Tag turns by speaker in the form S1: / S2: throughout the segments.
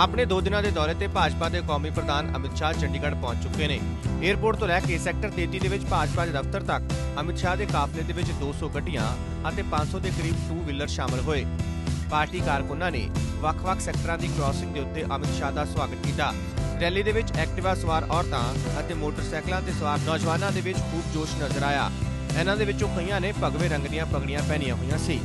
S1: ਆਪਣੇ ਦੋ ਦਿਨਾਂ ਦੇ ਦੌਰੇ ਤੇ ਭਾਜਪਾ ਦੇ ਕੌਮੀ ਪ੍ਰਧਾਨ ਅਮਿਤ ਸ਼ਾਹ ਚੰਡੀਗੜ੍ਹ ਪਹੁੰਚ ਚੁੱਕੇ ਨੇ। ਏਅਰਪੋਰਟ ਤੋਂ ਲੈ ਕੇ ਸੈਕਟਰ 33 ਦੇ ਵਿੱਚ ਭਾਜਪਾ ਦੇ ਦਫ਼ਤਰ ਤੱਕ ਅਮਿਤ ਸ਼ਾਹ ਦੇ ਕਾਫਲੇ ਦੇ ਵਿੱਚ 200 ਗੱਡੀਆਂ ਅਤੇ 500 ਦੇ ਕਰੀਬ ਟੂ ਵੀਲਰ ਸ਼ਾਮਲ ਹੋਏ। ਪਾਰਟੀ ਕਾਰਕੁਨਾਂ ਨੇ ਵੱਖ-ਵੱਖ ਸੈਕਟਰਾਂ ਦੀ ਕ੍ਰਾਸਿੰਗ ਦੇ ਉੱਤੇ ਅਮਿਤ ਸ਼ਾਹ ਦਾ ਸਵਾਗਤ ਕੀਤਾ। ਰੈਲੀ ਦੇ ਵਿੱਚ ਐਕਟਿਵਾ ਸਵਾਰ ਔਰਤਾਂ ਅਤੇ ਮੋਟਰਸਾਈਕਲਾਂ ਤੇ ਸਵਾਰ ਨੌਜਵਾਨਾਂ ਦੇ ਵਿੱਚ ਖੂਬ ਜੋਸ਼ ਨਜ਼ਰ ਆਇਆ। ਇਹਨਾਂ ਦੇ ਵਿੱਚੋਂ ਕਈਆਂ ਨੇ ਭਗਵੇ ਰੰਗ ਦੀਆਂ ਪਗੜੀਆਂ ਪਹਿਨੀਆਂ ਹੋਈਆਂ ਸੀ।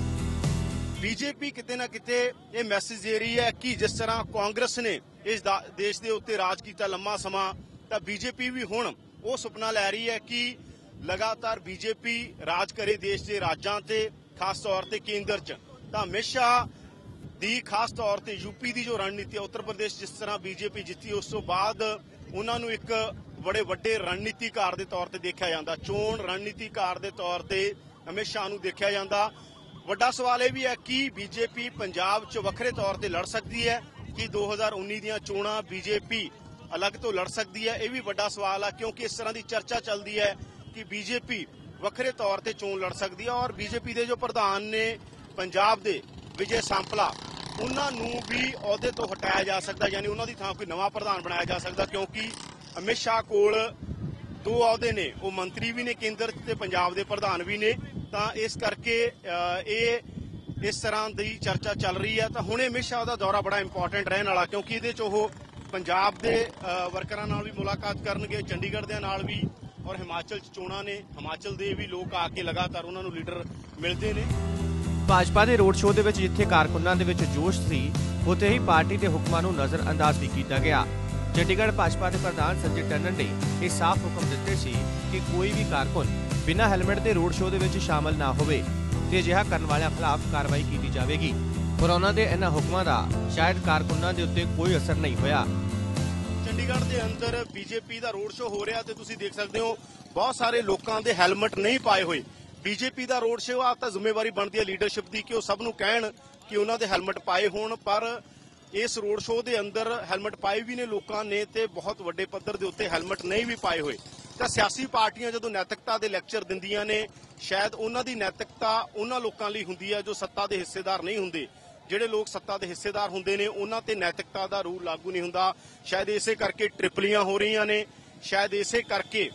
S2: ਬੀਜੇਪੀ ਕਿਤੇ ਨਾ ਕਿਤੇ ਇਹ ਮੈਸੇਜ ਦੇ ਰਹੀ ਹੈ ਕਿ ਜਿਸ ਤਰ੍ਹਾਂ ਕਾਂਗਰਸ ਨੇ ਇਸ ਦੇਸ਼ ਦੇ ਉੱਤੇ ਰਾਜ ਕੀਤਾ ਲੰਮਾ ਸਮਾਂ, ਤਾਂ ਬੀਜੇਪੀ ਵੀ ਹੁਣ ਉਹ ਸੁਪਨਾ ਲੈ ਰਹੀ ਹੈ ਕਿ ਲਗਾਤਾਰ ਬੀਜੇਪੀ ਰਾਜ ਕਰੇ ਦੇਸ਼ ਦੇ ਰਾਜਾਂ ਤੇ, ਖਾਸ ਤੌਰ ਤੇ ਕੇਂਦਰ 'ਚ। ਤਾਂ ਹਮੇਸ਼ਾ ਦੀ ਖਾਸ ਤੌਰ ਤੇ ਯੂਪੀ ਦੀ ਜੋ ਰਣਨੀਤੀ ਹੈ, ਉੱਤਰ ਪ੍ਰਦੇਸ਼ ਜਿਸ ਤਰ੍ਹਾਂ ਬੀਜੇਪੀ ਜਿੱਤੀ, ਉਸ ਤੋਂ ਬਾਅਦ ਉਹਨਾਂ ਨੂੰ ਇੱਕ ਬੜੇ ਵੱਡੇ ਰਣਨੀਤੀਕਾਰ ਦੇ ਤੌਰ ਤੇ ਦੇਖਿਆ ਜਾਂਦਾ। ਚੋਣ ਰਣਨੀਤੀਕਾਰ ਦੇ ਤੌਰ ਤੇ ਹਮੇਸ਼ਾ ਨੂੰ ਦੇਖਿਆ ਜਾਂਦਾ। ਵੱਡਾ ਸਵਾਲ ਇਹ ਵੀ ਹੈ ਕਿ ਬੀਜੇਪੀ ਪੰਜਾਬ 'ਚ ਵੱਖਰੇ ਤੌਰ ਤੇ ਲੜ ਸਕਦੀ ਹੈ ਕਿ 2019 ਦੀਆਂ ਚੋਣਾਂ ਬੀਜੇਪੀ ਅਲੱਗ ਤੋਂ ਲੜ ਸਕਦੀ ਹੈ? ਇਹ ਵੀ ਵੱਡਾ ਸਵਾਲ ਹੈ ਕਿਉਂਕਿ ਇਸ ਤਰ੍ਹਾਂ ਦੀ ਚਰਚਾ ਚੱਲਦੀ ਹੈ ਕਿ ਬੀਜੇਪੀ ਵੱਖਰੇ ਤੌਰ ਤੇ ਚੋਣ ਲੜ ਸਕਦੀ ਹੈ ਔਰ ਬੀਜੇਪੀ ਦੇ ਜੋ ਪ੍ਰਧਾਨ ਨੇ ਪੰਜਾਬ ਦੇ ਵਿਜੇ ਸਾਂਪਲਾ, ਉਹਨਾਂ ਨੂੰ ਵੀ ਅਹੁਦੇ ਤੋਂ ਹਟਾਇਆ ਜਾ ਸਕਦਾ, ਯਾਨੀ ਉਹਨਾਂ ਦੀ ਥਾਂ ਕੋਈ ਨਵਾਂ ਪ੍ਰਧਾਨ ਬਣਾਇਆ ਜਾ ਸਕਦਾ, ਕਿਉਂਕਿ ਅਮਿਤ ਸ਼ਾਹ ਕੋਲ ਦੋ ਅਹੁਦੇ ਨੇ, ਉਹ ਮੰਤਰੀ ਵੀ ਨੇ ਕੇਂਦਰ ਤੇ ਪੰਜਾਬ ਦੇ ਪ੍ਰਧਾਨ ਵੀ ਨੇ। ਤਾਂ ਇਸ ਕਰਕੇ ਇਹ ਇਸ ਤਰ੍ਹਾਂ ਦੀ ਚਰਚਾ ਚੱਲ ਰਹੀ ਹੈ ਤਾਂ ਹੁਣੇ ਅਮਿਤ ਸ਼ਾਹ ਦਾ ਦੌਰਾ ਬੜਾ ਇੰਪੋਰਟੈਂਟ ਰਹਿਣ ਵਾਲਾ, ਕਿਉਂਕਿ ਇਹਦੇ 'ਚ ਉਹ ਪੰਜਾਬ ਦੇ ਵਰਕਰਾਂ ਨਾਲ ਵੀ ਮੁਲਾਕਾਤ ਕਰਨਗੇ, ਚੰਡੀਗੜ੍ਹ ਦੇ ਨਾਲ ਵੀ, ਔਰ ਹਿਮਾਚਲ 'ਚ ਚੋਣਾਂ ਨੇ। ਹਿਮਾਚਲ ਦੇ ਵੀ ਲੋਕ ਆ ਕੇ ਲਗਾਤਾਰ ਉਹਨਾਂ ਨੂੰ ਲੀਡਰ ਮਿਲਦੇ ਨੇ।
S1: ਭਾਜਪਾ ਦੇ ਰੋਡ ਸ਼ੋਅ ਦੇ ਵਿੱਚ ਜਿੱਥੇ ਕਾਰਕੁਨਾਂ ਦੇ ਵਿੱਚ ਜੋਸ਼ ਸੀ, ਉੱਥੇ ਹੀ ਪਾਰਟੀ ਦੇ ਹੁਕਮਾਂ ਨੂੰ ਨਜ਼ਰ ਅੰਦਾਜ਼ ਵੀ ਕੀਤਾ ਗਿਆ। ਚੰਡੀਗੜ੍ਹ ਭਾਜਪਾ ਦੇ ਪ੍ਰਧਾਨ ਸੰਜੇ ਟੰਡਨ ਨੇ ਇਹ ਸਾਫ਼ ਹੁਕਮ ਦਿੱਤੇ ਸੀ ਕਿ ਕੋਈ ਵੀ ਕਾਰਕੁਨ ਬਿਨਾਂ ਹੈਲਮਟ ਦੇ ਰੋਡ ਸ਼ੋਅ ਦੇ ਵਿੱਚ ਸ਼ਾਮਲ ਨਾ ਹੋਵੇ ਤੇ ਅਜਿਹਾ ਕਰਨ ਵਾਲਿਆਂ ਖਿਲਾਫ ਕਾਰਵਾਈ ਕੀਤੀ ਜਾਵੇਗੀ। ਪਰ ਉਹਨਾਂ ਦੇ ਇਹਨਾਂ ਹੁਕਮਾਂ ਦਾ ਸ਼ਾਇਦ ਕਾਰਕੁਨਾਂ ਦੇ ਉੱਤੇ ਕੋਈ ਅਸਰ ਨਹੀਂ ਹੋਇਆ।
S2: ਚੰਡੀਗੜ੍ਹ ਦੇ ਅੰਦਰ ਬੀਜੇਪੀ ਦਾ ਰੋਡ ਸ਼ੋਅ ਹੋ ਰਿਹਾ ਤੇ ਤੁਸੀਂ ਦੇਖ ਸਕਦੇ ਹੋ, ਬਹੁਤ ਸਾਰੇ ਲੋਕਾਂ ਦੇ ਹੈਲਮਟ ਨਹੀਂ ਪਾਏ ਹੋਏ। ਬੀਜੇਪੀ ਦਾ ਰੋਡ ਸ਼ੋਅ ਆ ਤਾਂ ਜ਼ਿੰਮੇਵਾਰੀ ਬਣਦੀ ਹੈ ਲੀਡਰਸ਼ਿਪ ਦੀ ਕਿ ਉਹ ਸਭ ਨੂੰ ਕਹਿਣ ਕਿ ਉਹਨਾਂ ਦੇ ਹੈਲਮਟ ਪਾਏ ਹੋਣ, ਪਰ ਇਸ ਰੋਡ ਸ਼ੋਅ ਦੇ ਅੰਦਰ ਹੈਲਮਟ ਪਾਏ ਵੀ ਨੇ ਲੋਕਾਂ ਨੇ ਤੇ ਬਹੁਤ ਵੱਡੇ ਪੱਧਰ ਦੇ ਉੱਤੇ ਹੈਲਮਟ ਨਹੀਂ ਵੀ ਪਾਏ ਹੋਏ। ਤਾਂ ਸਿਆਸੀ ਪਾਰਟੀਆਂ ਜਦੋਂ ਨੈਤਿਕਤਾ ਦੇ ਲੈਕਚਰ ਦਿੰਦੀਆਂ ਨੇ, ਸ਼ਾਇਦ ਉਹਨਾਂ ਦੀ ਨੈਤਿਕਤਾ ਉਹਨਾਂ ਲੋਕਾਂ ਲਈ ਹੁੰਦੀ ਹੈ ਜੋ ਸੱਤਾ ਦੇ ਹਿੱਸੇਦਾਰ ਨਹੀਂ ਹੁੰਦੇ। ਜਿਹੜੇ ਲੋਕ ਸੱਤਾ ਦੇ ਹਿੱਸੇਦਾਰ ਹੁੰਦੇ ਨੇ, ਉਹਨਾਂ ਤੇ ਨੈਤਿਕਤਾ ਦਾ ਰੂਲ ਲਾਗੂ ਨਹੀਂ ਹੁੰਦਾ। ਸ਼ਾਇਦ ਇਸੇ ਕਰਕੇ ਟ੍ਰਿਪਲੀਆਂ ਹੋ ਰਹੀਆਂ ਨੇ। ਸ਼ਾਇਦ ਇਸੇ ਕਰਕੇ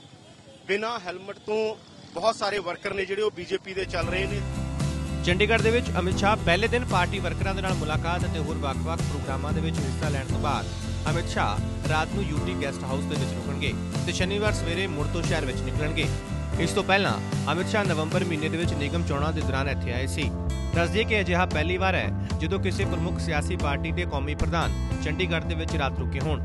S2: ਬਿਨਾਂ ਹੈਲਮਟ ਤੋਂ ਬਹੁਤ ਸਾਰੇ ਵਰਕਰ ਨੇ ਜਿਹੜੇ ਉਹ ਬੀਜੇਪੀ ਦੇ ਚੱਲ ਰਹੇ ਨੇ।
S1: ਚੰਡੀਗੜ੍ਹ ਦੇ ਵਿੱਚ ਅਮਿਤ ਸ਼ਾਹ ਪਹਿਲੇ ਦਿਨ ਪਾਰਟੀ ਵਰਕਰਾਂ ਦੇ ਨਾਲ ਮੁਲਾਕਾਤ ਅਤੇ ਹੋਰ ਵੱਖ-ਵੱਖ ਪ੍ਰੋਗਰਾਮਾਂ ਦੇ ਵਿੱਚ ਹਿੱਸਾ ਲੈਣ ਤੋਂ ਬਾਅਦ ਅਮਿਤ ਸ਼ਾਹ ਰਾਤ ਨੂੰ ਯੂਟੀ ਗੈਸਟ ਹਾਊਸ ਦੇ ਵਿੱਚ ਰੁਕਣਗੇ ਤੇ ਸ਼ਨੀਵਾਰ ਸਵੇਰੇ ਮੁੜ ਤੋਂ ਸ਼ਹਿਰ ਵਿੱਚ ਨਿਕਲਣਗੇ। ਇਸ ਤੋਂ ਪਹਿਲਾਂ ਅਮਿਤ ਸ਼ਾਹ ਨਵੰਬਰ ਮਹੀਨੇ ਦੇ ਵਿੱਚ ਨਿਗਮ ਚੋਣਾਂ ਦੇ ਦੌਰਾਨ ਇੱਥੇ ਆਏ ਸੀ। ਦੱਸਦੀਏ ਕਿ ਅਜਿਹਾ ਪਹਿਲੀ ਵਾਰ ਹੈ ਜਦੋਂ ਕਿਸੇ ਪ੍ਰਮੁੱਖ ਸਿਆਸੀ ਪਾਰਟੀ ਦੇ ਕੌਮੀ ਪ੍ਰਧਾਨ ਚੰਡੀਗੜ੍ਹ ਦੇ ਵਿੱਚ ਰਾਤ ਰੁਕੇ ਹੋਣ।